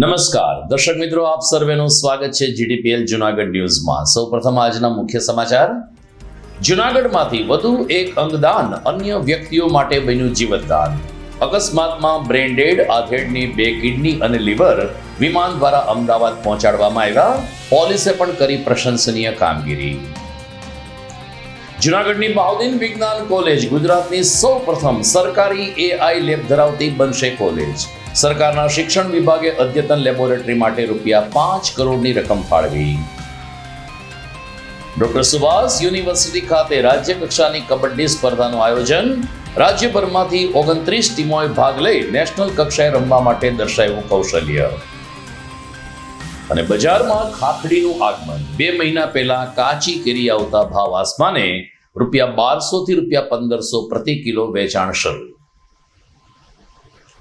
નમસ્કાર. દર્શક મિત્રો, આપ સર્વેનું સ્વાગત છે જીડીપીએલ જુનાગઢ ન્યૂઝમાં. સૌપ્રથમ આજના મુખ્ય સમાચાર. જુનાગઢમાંથી વધુ એક અંગદાન અન્ય વ્યક્તિઓ માટે બન્યું જીવતદાન અકસ્માતમાં બ્રેન્ડેડ આધેડની બે કિડની અને લીવર વિમાન દ્વારા અમદાવાદ પહોંચાડવામાં આવ્યા. પોલીસે પણ કરી પ્રશંસનીય કામગીરી. જુનાગઢની બાઉદીન વિજ્ઞાન કોલેજ ગુજરાતની સૌ પ્રથમ સરકારી એઆઈ લેબ ધરાવતી બનશે કોલેજ. સરકારના શિક્ષણ વિભાગે અદ્યતન લેબોરેટરી માટે રૂપિયા પાંચ કરોડની રકમ ફાળવી. ડોક્ટર સુભાષ યુનિવર્સિટી ખાતે રાજ્ય કક્ષાની કબડ્ડી સ્પર્ધાનું આયોજન. રાજ્યભરમાંથી ઓગણત્રીસ ટીમોએ ભાગ લઈ નેશનલ કક્ષાએ રમવા માટે દર્શાવ્યું કૌશલ્ય. અને બજારમાં ખાખડીનું આગમન. બે મહિના પહેલા કાચી કેરી આવતા ભાવ આસમાને રૂપિયા બારસો થી રૂપિયા પંદરસો પ્રતિ કિલો વેચાણ શરૂ.